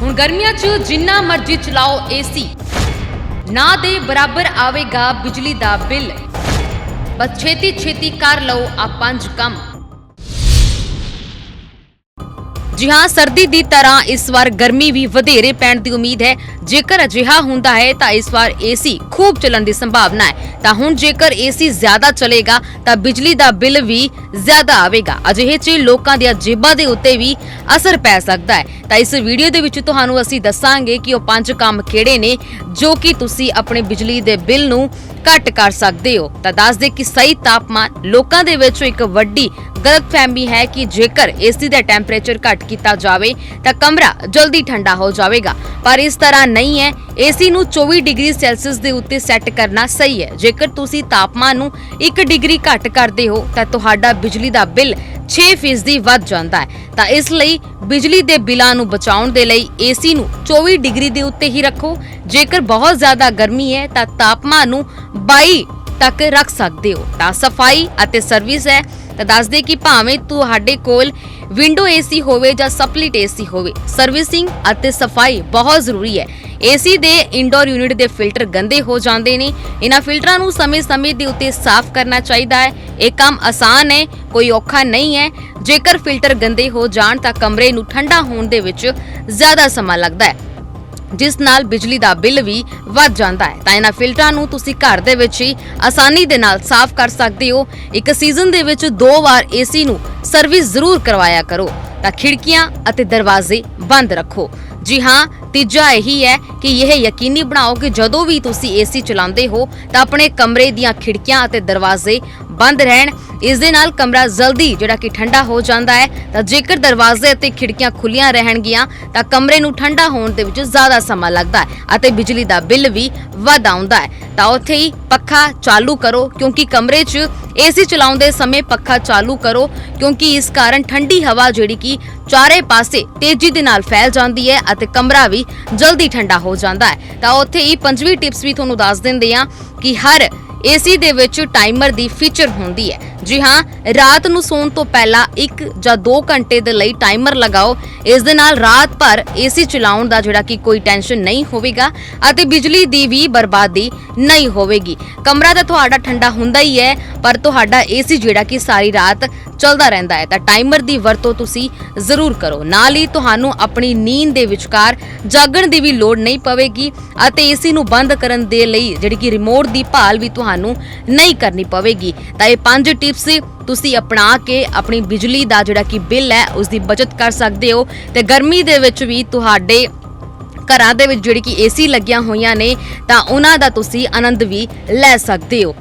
ਹੁਣ ਗਰਮੀਆਂ 'ਚ ਜਿੰਨਾ ਮਰਜ਼ੀ ਚਲਾਓ ਏਸੀ ਨਾ ਦੇ ਬਰਾਬਰ ਆਵੇਗਾ ਬਿਜਲੀ ਦਾ ਬਿੱਲ। ਬਸ ਛੇਤੀ ਛੇਤੀ ਕਰ ਲਓ ਆ ਪੰਜ ਕੰਮ। ਜੀ ਹਾਂ, ਸਰਦੀ ਦੀ ਤਰ੍ਹਾਂ ਇਸ ਵਾਰ ਗਰਮੀ ਵੀ ਵਧੇਰੇ ਪੈਣ ਦੀ ਉਮੀਦ ਹੈ। ਜੇਕਰ ਅਜਿਹਾ ਹੁੰਦਾ ਹੈ ਤਾਂ ਇਸ ਵਾਰ ਏਸੀ ਖੂਬ ਚੱਲਣ ਦੀ ਸੰਭਾਵਨਾ ਹੈ। ਤਾਂ ਹੁਣ ਜੇਕਰ ਏਸੀ ਜ਼ਿਆਦਾ ਚੱਲੇਗਾ, ਤਾਂ ਬਿਜਲੀ ਦਾ ਬਿੱਲ ਵੀ ਜ਼ਿਆਦਾ ਆਵੇਗਾ। ਅਜਿਹੇ 'ਚ ਲੋਕਾਂ ਦੀਆਂ ਜੇਬਾਂ ਦੇ ਉੱਤੇ ਵੀ ਅਸਰ ਪੈ ਸਕਦਾ ਹੈ। ਤਾਂ ਇਸ ਵੀਡੀਓ ਦੇ ਵਿੱਚ ਤੁਹਾਨੂੰ ਅਸੀਂ ਦੱਸਾਂਗੇ ਕਿ ਉਹ ਪੰਜ ਕੰਮ ਕਿਹੜੇ ਨੇ, ਜੋ ਕਿ ਤੁਸੀਂ ਆਪਣੇ ਬਿਜਲੀ ਦੇ ਬਿੱਲ ਨੂੰ ਘੱਟ ਕਰ ਸਕਦੇ ਹੋ। ਤਾਂ ਦੱਸ ਦੇ ਕਿ ਸਹੀ ਤਾਪਮਾਨ ਲੋਕਾਂ ਦੇ ਵਿੱਚ ਇੱਕ ਵੱਡੀ ਗਲਤਫਹਿਮੀ ਹੈ ਕਿ ਜੇਕਰ ਏਸੀ ਦਾ ਟੈਂਪਰੇਚਰ ਘੱਟ ਕੀਤਾ ਜਾਵੇ, ਤਾਂ ਕਮਰਾ ਜਲਦੀ ਠੰਡਾ ਹੋ ਜਾਵੇਗਾ। ਪਰ ਇਸ ਤਰ੍ਹਾਂ ਨਹੀਂ ਹੈ। ਏਸੀ ਨੂੰ 24 ਡਿਗਰੀ ਸੈਲਸੀਅਸ ਦੇ ਉੱਤੇ ਸੈੱਟ ਕਰਨਾ ਸਹੀ ਹੈ। ਜੇਕਰ ਤੁਸੀਂ ਤਾਪਮਾਨ ਨੂੰ 1 ਡਿਗਰੀ ਘੱਟ ਕਰਦੇ ਹੋ, ਤਾਂ ਤੁਹਾਡਾ ਬਿਜਲੀ ਦਾ ਬਿੱਲ 6% ਵੱਧ ਜਾਂਦਾ ਹੈ। ਤਾਂ ਇਸ ਲਈ ਬਿਜਲੀ ਦੇ ਬਿੱਲਾਂ ਨੂੰ ਬਚਾਉਣ ਦੇ ਲਈ ਏਸੀ ਨੂੰ 24 ਡਿਗਰੀ ਦੇ ਉੱਤੇ ਹੀ ਰੱਖੋ। ਜੇਕਰ ਬਹੁਤ ਜ਼ਿਆਦਾ ਗਰਮੀ ਹੈ, ਤਾਂ ਤਾਪਮਾਨ ਨੂੰ 22 ਤੱਕ ਰੱਖ ਸਕਦੇ ਹੋ। ਤਾਂ ਸਫ਼ਾਈ ਅਤੇ ਸਰਵਿਸ ਹੈ। ਤਾਂ ਦੱਸ ਦੇ ਕਿ ਭਾਵੇਂ ਤੁਹਾਡੇ ਕੋਲ ਵਿੰਡੋ ਏਸੀ ਹੋਵੇ ਜਾਂ ਸਪਲਿਟ ਏਸੀ ਹੋਵੇ ਸਰਵਿਸਿੰਗ ਅਤੇ ਸਫ਼ਾਈ ਬਹੁਤ ਜ਼ਰੂਰੀ ਹੈ। ਏਸੀ ਦੇ ਇਨਡੋਰ ਯੂਨਿਟ ਦੇ ਫਿਲਟਰ ਗੰਦੇ ਹੋ ਜਾਂਦੇ ਨੇ। ਇਹਨਾਂ ਫਿਲਟਰਾਂ ਨੂੰ ਸਮੇਂ-ਸਮੇਂ ਦੇ ਉੱਤੇ ਸਾਫ਼ ਕਰਨਾ ਚਾਹੀਦਾ ਹੈ। ਇਹ ਕੰਮ ਆਸਾਨ ਹੈ, ਕੋਈ ਔਖਾ ਨਹੀਂ ਹੈ। ਜੇਕਰ ਫਿਲਟਰ ਗੰਦੇ ਹੋ ਜਾਣ ਤਾਂ ਕਮਰੇ ਨੂੰ ਠੰਡਾ ਹੋਣ ਦੇ ਵਿੱਚ ਜ਼ਿਆਦਾ ਸਮਾਂ ਲੱਗਦਾ ਹੈ। ਜਿਸ ਨਾਲ ਬਿਜਲੀ ਦਾ ਬਿੱਲ ਵੀ ਵੱਧ ਜਾਂਦਾ ਹੈ। ਤਾਂ ਇਹਨਾਂ ਫਿਲਟਰਾਂ ਨੂੰ ਤੁਸੀਂ ਘਰ ਦੇ ਵਿੱਚ ਹੀ ਆਸਾਨੀ ਦੇ ਨਾਲ ਸਾਫ਼ ਕਰ ਸਕਦੇ ਹੋ। ਇੱਕ ਸੀਜ਼ਨ ਦੇ ਵਿੱਚ ਦੋ ਵਾਰ ਏਸੀ ਨੂੰ ਸਰਵਿਸ ਜ਼ਰੂਰ ਕਰਵਾਇਆ ਕਰੋ ਤਾਂ ਖਿੜਕੀਆਂ ਅਤੇ ਦਰਵਾਜ਼ੇ ਬੰਦ ਰੱਖੋ। ਜੀ ਹਾਂ, ਤੀਜਾ ਇਹੀ ਹੈ ਕਿ ਇਹ ਯਕੀਨੀ ਬਣਾਓ ਕਿ ਜਦੋਂ ਵੀ ਤੁਸੀਂ ਏਸੀ ਚਲਾਉਂਦੇ ਹੋ ਤਾਂ ਆਪਣੇ ਕਮਰੇ ਦੀਆਂ ਖਿੜਕੀਆਂ ਅਤੇ ਦਰਵਾਜ਼ੇ ਬੰਦ ਰਹਿਣ ਇਸ ਦੇ ਨਾਲ ਕਮਰਾ ਜਲਦੀ ਜਿਹੜਾ ਕਿ ਠੰਡਾ ਹੋ ਜਾਂਦਾ ਹੈ, ਤਾਂ ਜੇਕਰ ਦਰਵਾਜ਼ੇ ਅਤੇ ਖਿੜਕੀਆਂ ਖੁੱਲੀਆਂ ਰਹਿਣਗੀਆਂ, ਤਾਂ ਕਮਰੇ ਨੂੰ ਠੰਡਾ ਹੋਣ ਦੇ ਵਿੱਚ ਜ਼ਿਆਦਾ ਸਮਾਂ ਲੱਗਦਾ ਹੈ ਅਤੇ ਬਿਜਲੀ ਦਾ ਬਿੱਲ ਵੀ ਵੱਧ ਆਉਂਦਾ ਹੈ। ਤਾਂ ਉੱਥੇ ਹੀ ਪੱਖਾ ਚਾਲੂ ਕਰੋ, ਕਿਉਂਕਿ ਕਮਰੇ 'ਚ ਏਸੀ ਚਲਾਉਂਦੇ ਸਮੇਂ ਪੱਖਾ ਚਾਲੂ ਕਰੋ, ਕਿਉਂਕਿ ਇਸ ਕਾਰਨ ਠੰਡੀ ਹਵਾ ਜਿਹੜੀ ਕਿ ਚਾਰੇ ਪਾਸੇ ਤੇਜ਼ੀ ਦੇ ਨਾਲ ਫੈਲ ਜਾਂਦੀ ਹੈ ਅਤੇ ਕਮਰਾ ਵੀ ਜਲਦੀ ਠੰਡਾ ਹੋ ਜਾਂਦਾ ਹੈ। ਤਾਂ ਉੱਥੇ ਹੀ ਪੰਜਵੀਂ ਟਿਪਸ ਵੀ ਤੁਹਾਨੂੰ ਦੱਸ ਦਿੰਦੇ ਆ ਕਿ ਹਰ ਏਸੀ ਦੇ ਵਿੱਚ ਟਾਈਮਰ ਦੀ ਫੀਚਰ ਹੁੰਦੀ ਹੈ। ਜੀ ਹਾਂ, ਰਾਤ ਨੂੰ ਸੌਣ ਤੋਂ ਪਹਿਲਾਂ 1 ਜਾਂ 2 ਘੰਟੇ ਦੇ ਲਈ ਟਾਈਮਰ ਲਗਾਓ। ਇਸ ਦੇ ਨਾਲ ਰਾਤ ਭਰ ਏਸੀ ਚਲਾਉਣ ਦਾ ਜਿਹੜਾ ਕਿ ਕੋਈ ਟੈਨਸ਼ਨ ਨਹੀਂ ਹੋਵੇਗਾ ਅਤੇ ਬਿਜਲੀ ਦੀ ਵੀ ਬਰਬਾਦੀ ਨਹੀਂ ਹੋਵੇਗੀ। ਕਮਰਾ ਤਾਂ ਤੁਹਾਡਾ ਠੰਡਾ ਹੁੰਦਾ ਹੀ ਹੈ, ਪਰ ਤੁਹਾਡਾ ਏਸੀ ਜਿਹੜਾ ਕਿ ਸਾਰੀ ਰਾਤ ਚੱਲਦਾ ਰਹਿੰਦਾ ਹੈ, ਤਾਂ ਟਾਈਮਰ ਦੀ ਵਰਤੋਂ ਤੁਸੀਂ ਜ਼ਰੂਰ ਕਰੋ। ਨਾਲ ਹੀ ਤੁਹਾਨੂੰ ਆਪਣੀ ਨੀਂਦ ਦੇ ਵਿਚਕਾਰ ਜਾਗਣ ਦੀ ਵੀ ਲੋੜ ਨਹੀਂ ਪਵੇਗੀ ਅਤੇ ਏਸੀ ਨੂੰ ਬੰਦ ਕਰਨ ਦੇ ਲਈ ਜਿਹੜੀ ਕਿ ਰਿਮੋਟ ਦੀ ਭਾਲ ਵੀ ਤੁਹਾਨੂੰ ਤੁਹਾਨੂੰ ਨਹੀਂ ਕਰਨੀ ਪਵੇਗੀ। ਤਾਂ ਇਹ ਪੰਜ ਟਿਪਸ ਤੁਸੀਂ ਅਪਣਾ ਕੇ ਆਪਣੀ ਬਿਜਲੀ ਦਾ ਜਿਹੜਾ ਕਿ ਬਿੱਲ ਹੈ ਉਸ ਦੀ ਬਚਤ ਕਰ ਸਕਦੇ ਹੋ। ਤੇ ਗਰਮੀ ਦੇ ਵਿੱਚ ਵੀ ਤੁਹਾਡੇ ਘਰਾਂ ਦੇ ਵਿੱਚ ਜਿਹੜੀ ਕਿ ਏਸੀ ਲੱਗੀਆਂ ਹੋਈਆਂ ਨੇ, ਤਾਂ ਉਹਨਾਂ ਦਾ ਤੁਸੀਂ ਆਨੰਦ ਵੀ ਲੈ ਸਕਦੇ ਹੋ।